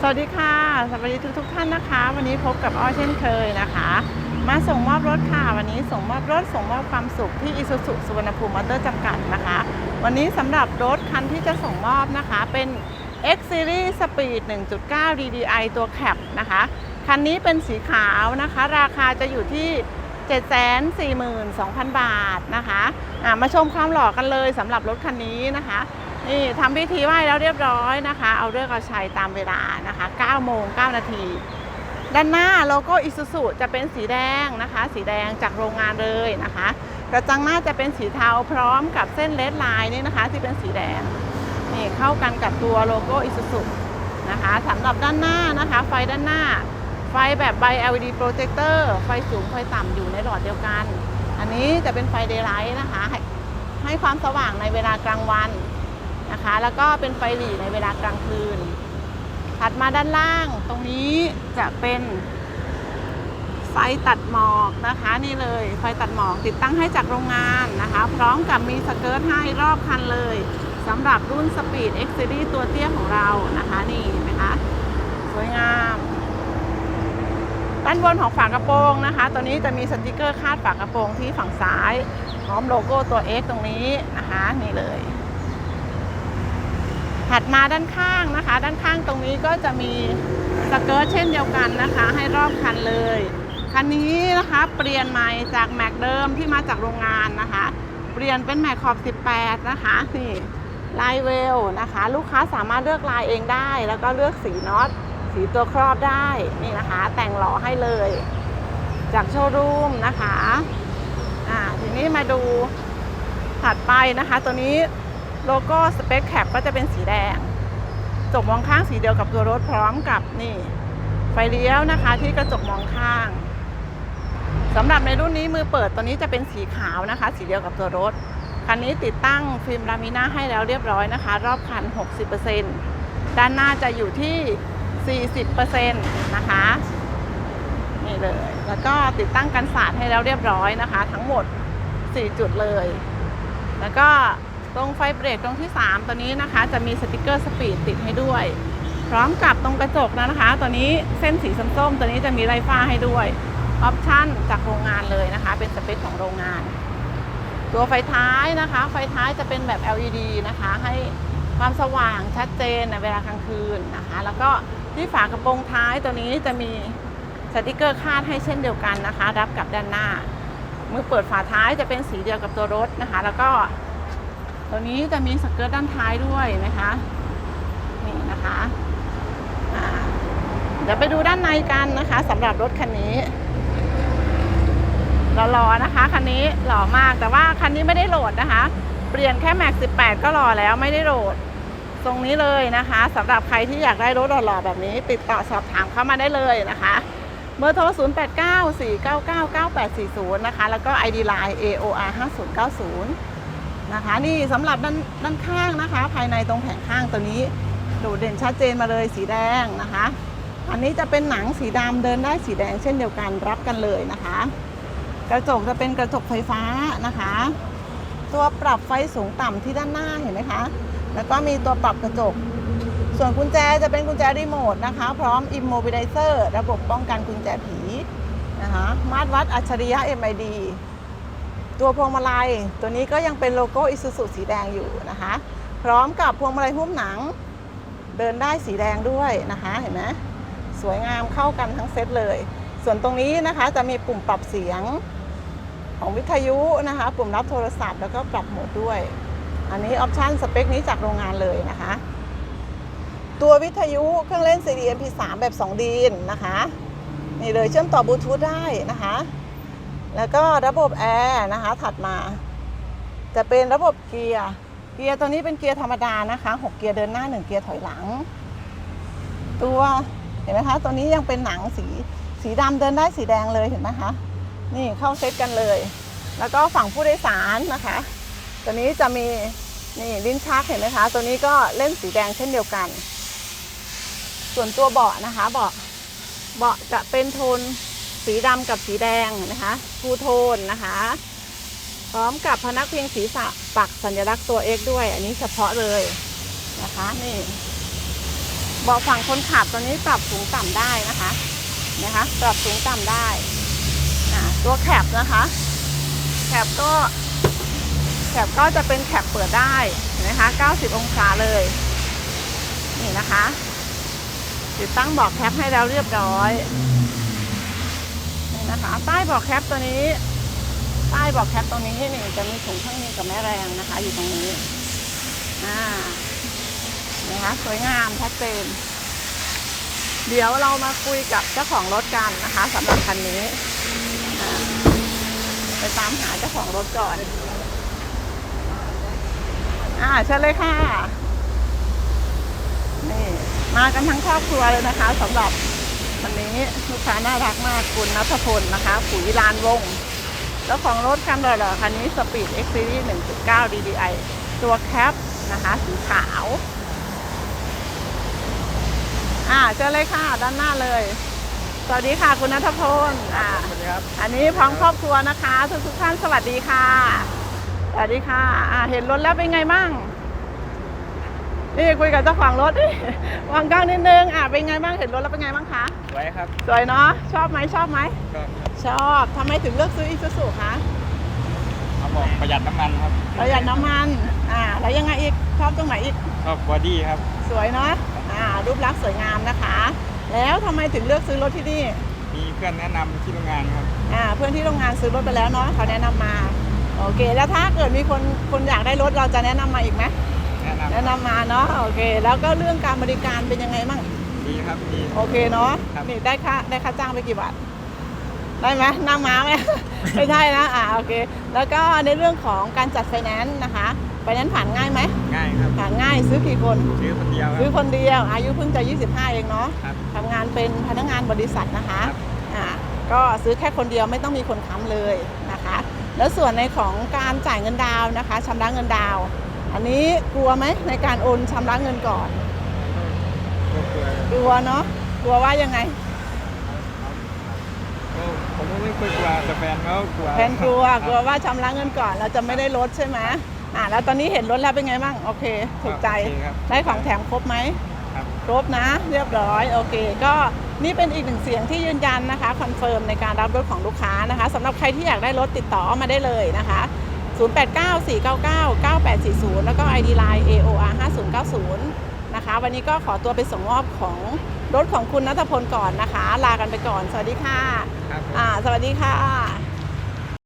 สวัสดีค่ะ สวัสดีทุกทุกท่านนะคะ วันนี้พบกับอ้อเช่นเคยนะคะ มาส่งมอบรถค่ะ วันนี้ส่งมอบรถส่งมอบความสุขที่อิสุสุสุวรรณภูมิมอเตอร์จำกัดนะคะ วันนี้สำหรับรถคันที่จะส่งมอบนะคะเป็น X Series Speed 1.9 DDI ตัวแคปนะคะ คันนี้เป็นสีขาวนะคะ ราคาจะอยู่ที่ 742,000 บาทนะคะะมาชมความหล่อกันเลยสำหรับรถคันนี้นะคะ นี่ทำพิธีไหว้แล้วเรียบร้อยนะคะ เอาเรื่องเอาชัยตามเวลานะคะ9โมง9นาที ด้านหน้าโลโก้อิ u ุ u จะเป็นสีแดงนะคะ สีแดงจากโรงงานเลยนะคะ กระจังหน้าจะเป็นสีเทาพร้อมกับเส้นเลดไลน์นี่นะคะ ที่เป็นสีแดงนี่เข้ากันกับตัวโลโก้อิ u ุ u นะคะสำหรับด้านหน้านะคะ ไฟด้านหน้า ไฟแบบใบ LED projector ไฟสูงไฟต่ำอยู่ในหลอดเดียวกัน อันนี้จะเป็นไฟเดย์ไลท์นะคะ ใหให้ความสว่างในเวลากลางวัน นะคะ แล้วก็เป็นไฟหลีในเวลากลางคืน ถัดมาด้านล่างตรงนี้จะเป็นไฟตัดหมอกนะคะนี่เลยไฟตัดหมอกติดตั้งให้จากโรงงานนะคะ พร้อมกับมีสเกิร์ตให้รอบคันเลยสำหรับรุ่น Speed X Series ตัวเตี้ยของเรานะคะนี่นไหมคะสวยงามด้านบนของฝากระโปรงนะคะ ตัวนี้จะมีสติกเกอร์คาดฝากระโปรงที่ฝั่งซ้ายพร้อมโลโก้ตัว X ตรงนี้นะคะนี่เลย ถัดมาด้านข้างนะคะ ด้านข้างตรงนี้ก็จะมีสเกิร์ตเช่นเดียวกันนะคะ ให้รอบคันเลย คันนี้นะคะเปลี่ยนใหม่จากแม็กเดิมที่มาจากโรงงานนะคะ เปลี่ยนเป็นแม็กขอบ 18 นะคะนี่ลายเวลนะคะ ลูกค้าสามารถเลือกลายเองได้ แล้วก็เลือกสีน็อตสีตัวครอบได้นี่นะคะ แต่งหล่อให้เลย จากโชว์รูมนะคะอ่าทีนี้มาดูถัดไปนะคะ ตัวนี้ โลโก้สเปคแคปก็จะเป็นสีแดงจกมองข้างสีเดียวกับตัวรถพร้อมกับนี่ ไฟเลี้ยวนะคะที่กระจกมองข้างสำหรับในรุ่นนี้มือเปิดตัวนี้จะเป็นสีขาวนะคะ สีเดียวกับตัวรถ คันนี้ติดตั้งฟิล์มลามิน่าให้แล้วเรียบร้อยนะคะ รอบคัน 60%ด้านหน้าจะอยู่ที่ 40%นะคะนี่เลย แล้วก็ติดตั้งกันสาดให้แล้วเรียบร้อยนะคะ ทั้งหมด 4 จุดเลย แล้วก็ ตรงไฟเบรกตรงที่ 3 ตัวนี้นะคะ จะมีสติกเกอร์สปีดติดให้ด้วย พร้อมกับตรงกระจกนะคะ ตัวนี้เส้นสีส้มๆตัวนี้จะมีไล่ฟ้าให้ด้วยออปชั่นจากโรงงานเลยนะคะ เป็นสเปคของโรงงาน ตัวไฟท้ายนะคะ ไฟท้ายจะเป็นแบบ LED นะคะ ให้ความสว่างชัดเจนในเวลากลางคืนนะคะ แล้วก็ที่ฝากระโปรงท้ายตัวนี้จะมีสติกเกอร์คาดให้เช่นเดียวกันนะคะ รับกับด้านหน้ามือเปิดฝาท้ายจะเป็นสีเดียวกับตัวรถนะคะ แล้วก็ ตัวนี้จะมีสเกิร์ตด้านท้ายด้วยนะคะ นี่นะคะเดี๋ยวไปดูด้านในกันนะคะสำหรับรถคันนี้หล่อๆนะคะคันนี้หล่อมากแต่ว่าคันนี้ไม่ได้โหลดนะคะ เปลี่ยนแค่แม็ก18 ก็หล่อแล้วไม่ได้โหลดตรงนี้เลยนะคะสำหรับใครที่อยากได้รถหล่อๆแบบนี้ ติดต่อสอบถามเข้ามาได้เลยนะคะเบอร์โทร 0894999840 นะคะ แล้วก็ ID Line AOR 5090 นะคะ นี่สำหรับด้านด้านข้างนะคะ ภายในตรงแผงข้างตัวนี้โดดเด่นชัดเจนมาเลยสีแดงนะคะ อันนี้จะเป็นหนังสีดำเดินได้สีแดงเช่นเดียวกันรับกันเลยนะคะ กระจกจะเป็นกระจกไฟฟ้านะคะ ตัวปรับไฟสูงต่ำที่ด้านหน้าเห็นไหมคะ แล้วก็มีตัวปรับกระจก ส่วนกุญแจจะเป็นกุญแจรีโมทนะคะ พร้อม Immobilizer ระบบป้องกันกุญแจผีนะคะ มาตรวัดอัจฉริยะ MID ตัวพวงมาลัย ตัวนี้ก็ยังเป็นโลโก้ Isuzu สีแดงอยู่นะคะ พร้อมกับพวงมาลัยหุ้มหนัง เดินได้สีแดงด้วยนะคะเห็นไหมสวยงามเข้ากันทั้งเซตเลย ส่วนตรงนี้นะคะจะมีปุ่มปรับเสียงของวิทยุนะคะ ปุ่มรับโทรศัพท์แล้วก็ปรับโหมดด้วย อันนี้ออปชันสเปคนี้จากโรงงานเลยนะคะ ตัววิทยุเครื่องเล่น CD MP3 แบบ 2 ดีนนะคะ นี่เลยเชื่อมต่อบลูทูธได้นะคะ แล้วก็ระบบแอร์นะคะถัดมา จะเป็นระบบเกียร์เกียร์ตัวนี้เป็นเกียร์ธรรมดานะคะ6เกียร์เดินหน้า 1 เกียร์ถอยหลัง ตัวเห็นไหมคะตัวนี้ยังเป็นหนังสีสีดำเดินได้สีแดงเลยเห็นไหมคะนี่เข้าเซตกันเลย แล้วก็ฝั่งผู้โดยสารนะคะ ตัวนี้จะมีนี่ลิ้นชักเห็นไหมคะ ตัวนี้ก็เล่นสีแดงเช่นเดียวกัน ส่วนตัวเบาะนะคะเบาะเบาะจะเป็นโทน สีดำกับสีแดงนะคะทูโทนนะคะ พร้อมกับพนักพิงศีรษะปักสัญลักษณ์ตัว X ด้วย อันนี้เฉพาะเลยนะคะนี่เบาะฝั่งคนขับตัวนี้ปรับสูงต่ำได้นะคะนะคะ ปรับสูงต่ำได้อ่าตัวแคปนะคะแคปก็แคปก็จะเป็นแคปเปิดได้นะคะ 90 องศาเลย นี่นะคะ ติดตั้งเบอกแคปให้แล้วเรียบร้อย นะคะใต้บอกแคปตัวนี้ใต้บอกแคปตรงนี้นี่จะมีถุงเครื่องมือกับแม่แรงนะคะ อยู่ตรงนี้อ่านะคะสวยงามชัดเจนเดี๋ยวเรามาคุยกับเจ้าของรถกันนะคะสำหรับคันนี้ ไปตามหาเจ้าของรถก่อน อ่าเชิญเลยค่ะ นี่ มากันทั้งครอบครัวเลยนะคะสำหรับ คันนี้ลูกค้าน่ารักมากคุณนัทพลนะคะปุ๋ยลานวงศ์เจ้าของรถคันหล่อๆคันนี้ Speed X Series 1.9 DDI ตัวแคปนะคะสีขาว อ่าเจอเลยค่ะด้านหน้าเลย สวัสดีค่ะคุณนัทพลอ่าสวัสดีครับ อันนี้พร้อมครอบครัวนะคะ ทุกทุกๆท่านสวัสดีค่ะ สวัสดีค่ะ อ่า เห็นรถแล้วเป็นไงบ้างนี่คุยกับเจ้าของรถวางกล้องนิดนึงอ่าเป็นไงบ้างเห็นรถแล้วเป็นไงบ้างคะ ไว้ครับสวยเนาะชอบไหมชอบไหมก็ชอบทำไมถึงเลือกซื้ออีซูซูคะเขาบอกประหยัดน้ำมันครับประหยัดน้ำมันอ่าแล้วยังไงอีกชอบตรงไหนอีกชอบบอดี้ครับ สวยเนาะอ่ารูปลักษณ์สวยงามนะคะ แล้วทำไมถึงเลือกซื้อรถที่นี่มีเพื่อนแนะนำที่โรงงานครับ อ่าเพื่อนที่โรงงานซื้อรถไปแล้วเนาะเขาแนะนำมาโอเค แล้วถ้าเกิดมีคนคนอยากได้รถเราจะแนะนำมาอีกไหมแนะนแนะนำมาเนาะโอเค แล้วก็เรื่องการบริการเป็นยังไงบ้างำ ดีครับดี โอเคเนาะครับ นี่ได้ค่าได้ค่าจ้างไปกี่บาทได้ไหมนั่งม้าไหม ไม่ใช่นะอ่าโอเค แล้วก็ในเรื่องของการจัดไฟแนนซ์นะคะไฟแนนซ์ผ่านง่ายไหมง่ายครับผ่านง่ายซื้อกี่คน ซื้อคนเดียวคซื้อรับ คนเดียวอายุเพิ่งจะ 25 เองเนาะครับทำงานเป็นพนักงานบริษัทนะคะครับ อ่าก็ซื้อแค่คนเดียวไม่ต้องมีคนค้ำเลยนะคะ แล้วส่วนในของการจ่ายเงินดาวน์นะคะชำระเงินดาวน์อันนี้กลัวไหมในการโอนชำระเงินก่อน ก็กลัวกลัวเนาะกลัวว่ายังไงก็ผมก็ไม่ค่อยกลัวแต่แฟนเขากลัวแฟนกลัวครับกลัวว่าชำระเงินก่อนเราจะไม่ได้รถใช่ไหมอ่าแล้วตอนนี้เห็นรถแล้วเป็นไงบ้างโอเค ถูกใจโอเคครับ ได้ของแถมครบไหม ครับ ครบนะ เรียบร้อยโอเค ก็นี่เป็นอีกหนึ่งเสียงที่ยืนยันนะคะคอนเฟิร์มในการรับรถของลูกค้านะคะสำหรับใครที่อยากได้รถติดต่อมาได้เลยนะคะ 0894999840 แล้วก็ ID Line AOR 5090 นะคะ วันนี้ก็ขอตัวไปส่งมอบของรถของคุณนัทพลก่อนนะคะ ลากันไปก่อน สวัสดีค่ะครับอ่าสวัสดีค่ะ